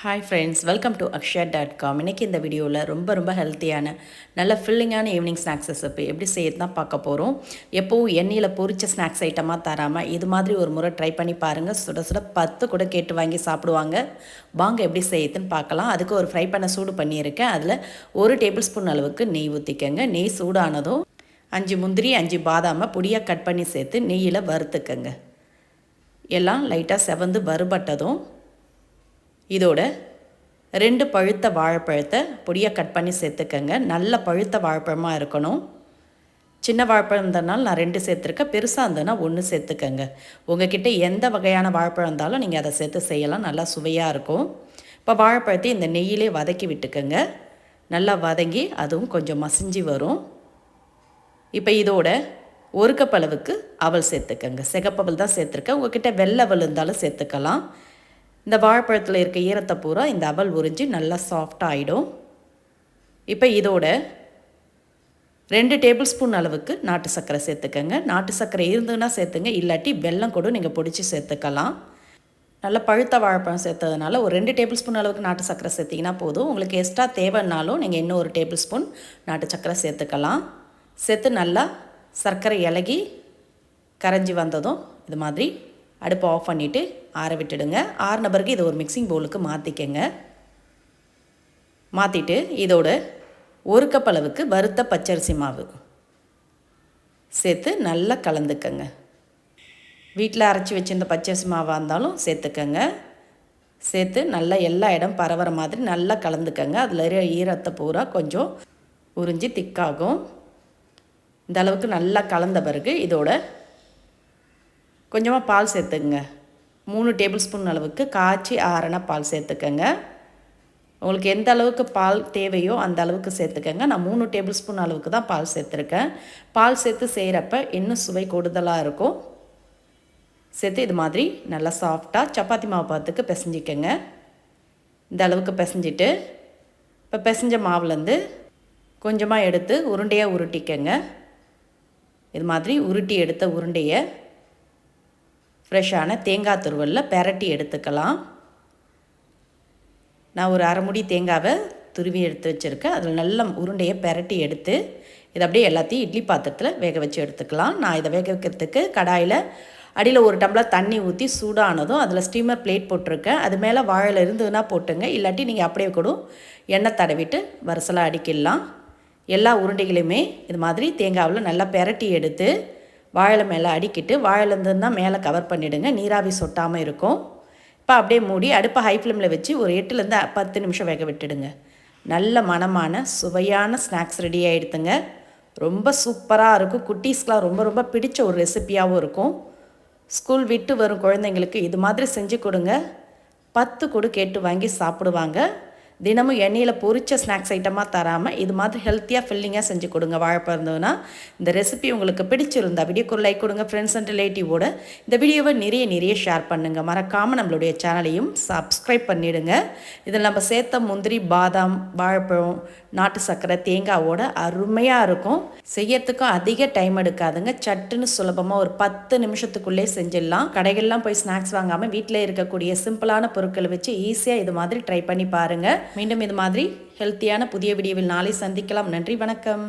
Hi friends welcome to Akshaya dot com இன்றைக்கி இந்த வீடியோவில் ரொம்ப ரொம்ப ஹெல்த்தியான நல்ல ஃபில்லிங்கான ஈவினிங் ஸ்நாக்ஸ் ரெசிபி எப்படி செய்யறது தான் பார்க்க போகிறோம் எப்போவும் எண்ணெயில் பொரிச்ச ஸ்நாக்ஸ் ஐட்டமாக தராமல் இது மாதிரி ஒரு முறை ட்ரை பண்ணி பாருங்கள் சுட சுட பத்து கூட கேட்டு வாங்கி சாப்பிடுவாங்க. வாங்க எப்படி செய்யுதுன்னு பார்க்கலாம். அதுக்கு ஒரு ஃப்ரை பண்ண சூடு பண்ணியிருக்கேன். அதில் ஒரு டேபிள் ஸ்பூன் அளவுக்கு நெய் ஊற்றிக்கங்க நெய் சூடானதும் அஞ்சு முந்திரி அஞ்சு பாதாமை பொடியாக கட் பண்ணி சேர்த்து நெய்யில் வறுத்துக்கங்க. எல்லாம் லைட்டாக செவந்து வறுபட்டதும் இதோட ரெண்டு பழுத்த வாழைப்பழத்தை பொடியாக கட் பண்ணி சேர்த்துக்கங்க. நல்ல பழுத்த வாழைப்பழமாக இருக்கணும். சின்ன வாழைப்பழம் இருந்ததுனால நான் ரெண்டு சேர்த்துருக்கேன். பெருசாக இருந்ததுன்னா ஒன்று சேர்த்துக்கங்க. உங்ககிட்ட எந்த வகையான வாழைப்பழம் இருந்தாலும் நீங்கள் அதை சேர்த்து செய்யலாம். நல்லா சுவையாக இருக்கும். இப்போ வாழைப்பழத்தை இந்த நெய்யிலே வதக்கி விட்டுக்கோங்க. நல்லா வதங்கி அதுவும் கொஞ்சம் மசிஞ்சு வரும். இப்போ இதோட ஒரு கப் அளவுக்கு அவல் சேர்த்துக்கங்க. சிகப்பவல் தான் சேர்த்துருக்கேன். உங்ககிட்ட வெள்ளை இருந்தாலும் சேர்த்துக்கலாம். இந்த வாழைப்பழத்தில் இருக்க ஈரத்தை பூரா இந்த அவல் உறிஞ்சி நல்லா சாஃப்டாக ஆகிடும் இப்போ இதோட ரெண்டு டேபிள் ஸ்பூன் அளவுக்கு நாட்டு சர்க்கரை சேர்த்துக்கங்க. நாட்டு சர்க்கரை இருந்ததுன்னா சேர்த்துங்க இல்லாட்டி வெல்லம் கூட நீங்கள் பிடிச்சி சேர்த்துக்கலாம். நல்லா பழுத்த வாழைப்பழம் சேர்த்ததுனால ஒரு ரெண்டு டேபிள் ஸ்பூன் அளவுக்கு நாட்டு சர்க்கரை சேர்த்திங்கன்னா போதும். உங்களுக்கு எக்ஸ்ட்ரா தேவைன்னாலும் நீங்கள் இன்னும் ஒரு டேபிள் ஸ்பூன் நாட்டு சர்க்கரை சேர்த்துக்கலாம். சேர்த்து நல்லா சர்க்கரை இலகி கரைஞ்சி வந்ததும் இது மாதிரி அடுப்பை ஆஃப் பண்ணிவிட்டு ஆற விட்டுடுங்க. ஆறின பிறகு இதை ஒரு மிக்சிங் பவுலுக்கு மாற்றிக்கங்க மாற்றிட்டு இதோட ஒரு கப் அளவுக்கு வறுத்த பச்சரிசி மாவு. சேர்த்து நல்லா கலந்துக்கங்க. வீட்டில் அரைச்சி வச்சிருந்த பச்சரிசி மாவாக இருந்தாலும் சேர்த்துக்கங்க. சேர்த்து நல்லா எல்லா இடம் பரவுற மாதிரி நல்லா கலந்துக்கங்க. அதில் ஈரத்தை பூரா கொஞ்சம் உறிஞ்சி திக்காகும். இந்த அளவுக்கு நல்லா கலந்த பிறகு இதோட கொஞ்சமாக பால் சேர்த்துக்குங்க. மூணு டேபிள் ஸ்பூன் அளவுக்கு காய்ச்சி ஆறின பால் சேர்த்துக்கோங்க. உங்களுக்கு எந்த அளவுக்கு பால் தேவையோ அந்த அளவுக்கு சேர்த்துக்கோங்க. நான் மூணு டேபிள் ஸ்பூன் அளவுக்கு தான் பால் சேர்த்துருக்கேன். பால் சேர்த்து செய்கிறப்ப இன்னும் சுவை கூடுதலாக இருக்கும். சேர்த்து இது மாதிரி நல்லா சாஃப்டாக சப்பாத்தி மாவு பார்த்துக்கு பிசைஞ்சிக்கோங்க. இந்த அளவுக்கு பிசைஞ்சிட்டு இப்போ பிசைஞ்ச மாவுலேருந்து கொஞ்சமாக எடுத்து உருண்டையாக உருட்டிக்கங்க. இது மாதிரி உருட்டி எடுத்த உருண்டையை ஃப்ரெஷ்ஷான தேங்காய் துருவலில் பெரட்டி எடுத்துக்கலாம். நான் ஒரு அரைமுடி தேங்காவை துருவி எடுத்து வச்சுருக்கேன். அதில் நல்ல உருண்டையை பெரட்டி எடுத்து இதை அப்படியே எல்லாத்தையும் இட்லி பாத்திரத்தில் வேக வச்சு எடுத்துக்கலாம். நான் இதை வேக வைக்கிறதுக்கு கடாயில் அடியில் ஒரு டம்ளர் தண்ணி ஊற்றி சூடானதும் அதில் ஸ்டீமர் பிளேட் போட்டிருக்கேன். அது மேலே வாழையில் இருந்ததுன்னா போட்டுங்க. இல்லாட்டி நீங்கள் அப்படியே கூட எண்ணெய் தடவிட்டு வரிசலாக அடிக்கிடலாம். எல்லா உருண்டைகளையுமே இது மாதிரி தேங்காவில் நல்லா பெரட்டி எடுத்து வாழை மேலே அடிக்கிட்டு வாழைலேருந்து தான் மேலே கவர் பண்ணிவிடுங்க நீராவி சொட்டாமல் இருக்கும். இப்போ அப்படியே மூடி அடுப்பை ஹை ஃப்ளேமில் வச்சு ஒரு எட்டுலேருந்து பத்து நிமிஷம் வேக விட்டுடுங்க. நல்ல மனமான சுவையான ஸ்நாக்ஸ் ரெடி ஆகிடுதுங்க ரொம்ப சூப்பராக இருக்கும். குட்டீஸ்க்கெலாம் ரொம்ப ரொம்ப பிடிச்ச ஒரு ரெசிப்பியாகவும் இருக்கும். ஸ்கூல் விட்டு வரும் குழந்தைங்களுக்கு இது மாதிரி செஞ்சு கொடுங்க. பத்து கொடு கேட்டு வாங்கி சாப்பிடுவாங்க. தினமும் எண்ணெயில் பொரித்த ஸ்நாக்ஸ் ஐட்டமாக தராமல் இது மாதிரி ஹெல்த்தியாக ஃபில்லிங்காக செஞ்சு கொடுங்க. வாழைப்பழம் இருந்ததுன்னா இந்த ரெசிபி உங்களுக்கு பிடிச்சிருந்தா வீடியோக்கு லைக் கொடுங்க ஃப்ரெண்ட்ஸ் அண்ட் ரிலேட்டிவோட இந்த வீடியோவை நிறைய நிறைய ஷேர் பண்ணுங்கள் மறக்காமல் நம்மளுடைய சேனலையும் சப்ஸ்கிரைப் பண்ணிவிடுங்க இதில் நம்ம சேர்த்த முந்திரி பாதாம் வாழைப்பழம் நாட்டு சர்க்கரை தேங்காவோட அருமையாக இருக்கும். செய்யறதுக்கும் அதிக டைம் எடுக்காதுங்க. சட்டுன்னு சுலபமாக ஒரு பத்து நிமிஷத்துக்குள்ளே செஞ்சிடலாம். கடைகள்லாம் போய் ஸ்நாக்ஸ் வாங்காமல் வீட்டில் இருக்கக்கூடிய சிம்பிளான பொருட்களை வச்சு ஈஸியாக இது மாதிரி ட்ரை பண்ணி பாருங்கள் மீண்டும் இது மாதிரி ஹெல்த்தியான புதிய வீடியோவில் நாளை சந்திக்கலாம். நன்றி வணக்கம்.